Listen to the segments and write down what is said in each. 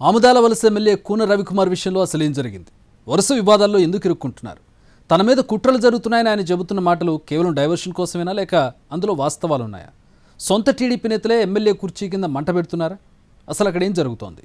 ఆముదాల వలస ఎమ్మెల్యే కూన రవికుమార్ విషయంలో అసలు ఏం జరిగింది? వరుస వివాదాల్లో ఎందుకు ఇరుక్కుంటున్నారు? తన మీద కుట్రలు జరుగుతున్నాయని ఆయన చెబుతున్న మాటలు కేవలం డైవర్షన్ కోసమేనా లేక అందులో వాస్తవాలు ఉన్నాయా సొంత టీడీపీ నేతలే ఎమ్మెల్యే కుర్చీ కింద మంట పెడుతున్నారా? అసలు అక్కడ ఏం జరుగుతోంది?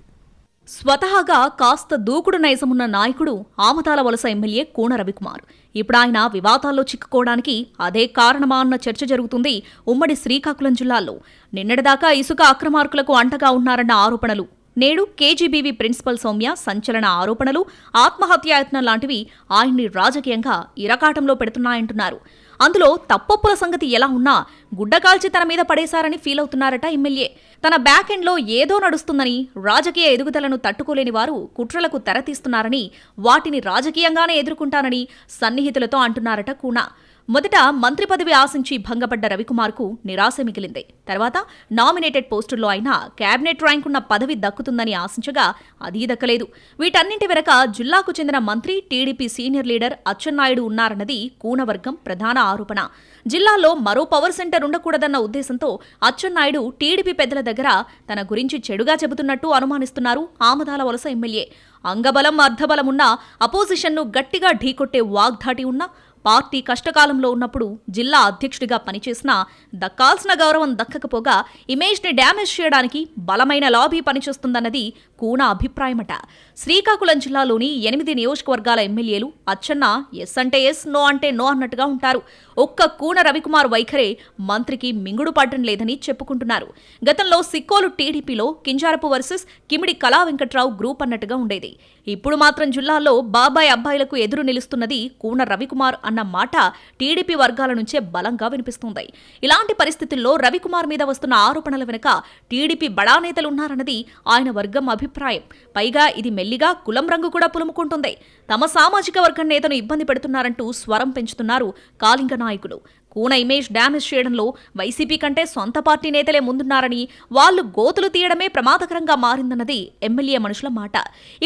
స్వతహాగా కాస్త దూకుడు నైజమున్న నాయకుడు ఆమతాల వలస ఎమ్మెల్యే కూన రవికుమార్. ఇప్పుడు ఆయన వివాదాల్లో చిక్కుకోవడానికి అదే కారణమా అన్న చర్చ జరుగుతుంది ఉమ్మడి శ్రీకాకుళం జిల్లాలో. నిన్నటిదాకా ఇసుక అక్రమార్కులకు అంటగా ఉన్నారన్న ఆరోపణలు నేడు కేజీబీవీ ప్రిన్సిపల్ సౌమ్య సంచలన ఆరోపణలు ఆత్మహత్యాయత్నం లాంటివి ఆయన్ని రాజకీయంగా ఇరకాటంలో పెడుతున్నాయంటున్నారు. అందులో తప్పొప్పుల సంగతి ఎలా ఉన్నా గుడ్డకాల్చి తన మీద పడేశారని ఫీల్ అవుతున్నారట ఎమ్మెల్యే. తన బ్యాక్ ఎండ్లో ఏదో నడుస్తుందని రాజకీయ ఎదుగుదలను తట్టుకోలేని వారు కుట్రలకు తెరతీస్తున్నారని వాటిని రాజకీయంగానే ఎదుర్కొంటానని సన్నిహితులతో అంటున్నారట కూనా. మొదట మంత్రి పదవి ఆశించి భంగపడ్డ రవికుమార్కు నిరాశ మిగిలింది. తర్వాత నామినేటెడ్ పోస్టుల్లో అయినా కేబినెట్ ర్యాంకున్న పదవి దక్కుతుందని ఆశించగా అది దక్కలేదు. వీటన్నింటి వెనక జిల్లాకు చెందిన మంత్రి టీడీపీ సీనియర్ లీడర్ అచ్చెన్నాయుడు ఉన్నారన్నది కూనవర్గం ప్రధాన ఆరోపణ. జిల్లాలో మరో పవర్ సెంటర్ ఉండకూడదన్న ఉద్దేశంతో అచ్చెన్నాయుడు టీడీపీ పెద్దల దగ్గర తన గురించి చెడుగా చెబుతున్నట్టు అనుమానిస్తున్నారు ఆమదాల వలస ఎమ్మెల్యే. అంగబలం అర్ధబలం ఉన్న అపోజిషన్ను గట్టిగా ఢీకొట్టే వాగ్ధాటి ఉన్న పార్టీ కష్టకాలంలో ఉన్నప్పుడు జిల్లా అధ్యక్షుడిగా పనిచేసినా దక్కాల్సిన గౌరవం దక్కకపోగా ఇమేజ్ని డ్యామేజ్ చేయడానికి బలమైన లాబీ పనిచేస్తుందన్నది కూన అభిప్రాయమట. శ్రీకాకుళం జిల్లాలోని ఎనిమిది నియోజకవర్గాల ఎమ్మెల్యేలు అచ్చన్న ఎస్ అంటే ఎస్ నో అంటే నో అన్నట్టుగా ఉంటారు. ఒక్క కూన రవికుమార్ వైఖరే మంత్రికి మింగుడు పడటం లేదని చెప్పుకుంటున్నారు. గతంలో సిక్కోలు టీడీపీలో కింజారపు వర్సెస్ కిమిడి కళా వెంకట్రావు గ్రూప్ అన్నట్టుగా ఉండేది. ఇప్పుడు మాత్రం జిల్లాలో బాబాయ్ అబ్బాయిలకు ఎదురు నిలుస్తున్నది కూన రవికుమార్ అన్న అన్న మాట టీడీపీ వర్గాల నుంచే బలంగా వినిపిస్తుంది. ఇలాంటి పరిస్థితుల్లో రవికుమార్ మీద వస్తున్న ఆరోపణల వెనుక టీడీపీ బడా నేతలున్నారన్నది ఆయన వర్గం అభిప్రాయం. పైగా ఇది మెల్లిగా కులం రంగు కూడా పులుముకుంటుంది. తమ సామాజిక వర్గం నేతను ఇబ్బంది పెడుతున్నారంటూ స్వరం పెంచుతున్నారు కాళింగ నాయకులు. కూన ఇమేజ్ డ్యామేజ్ చేయడంలో వైసీపీ కంటే సొంత పార్టీ నేతలే ముందున్నారని వాళ్ళు గోతులు తీయడమే ప్రమాదకరంగా మారిందన్నది ఎమ్మెల్యే మనుషుల మాట.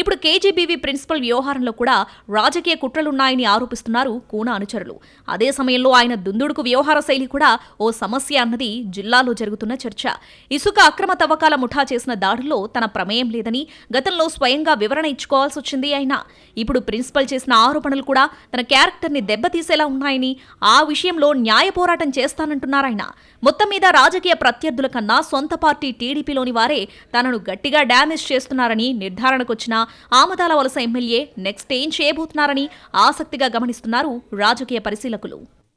ఇప్పుడు కేజీబీవీ ప్రిన్సిపల్ వ్యవహారంలో కూడా రాజకీయ కుట్రలున్నాయని ఆరోపిస్తున్నారు కూన అనుచరులు. అదే సమయంలో ఆయన దుందుడుకు వ్యవహార శైలి కూడా ఓ సమస్య అన్నది జిల్లాలో జరుగుతున్న చర్చ. ఇసుక అక్రమ తవ్వకాల ముఠా చేసిన దాడుల్లో తన ప్రమేయం లేదని గతంలో స్వయంగా వివరణ ఇచ్చుకోవాల్సి వచ్చింది ఆయన ఇప్పుడు ప్రిన్సిపల్ చేసిన ఆరోపణలు కూడా తన క్యారెక్టర్ని దెబ్బతీసేలా ఉన్నాయని ఆ విషయంలో న్యాయ పోరాటం చేస్తానంటున్నారాయన. మొత్తం మీద రాజకీయ ప్రత్యర్థుల కన్నా సొంత పార్టీ టీడీపీలోని వారే తనను గట్టిగా డ్యామేజ్ చేస్తున్నారని నిర్ధారణకొచ్చిన ఆమదాల వలస ఎమ్మెల్యే నెక్స్ట్ ఏం చేయబోతున్నారని ఆసక్తిగా గమనిస్తున్నారు రాజకీయ పరిశీలకులు.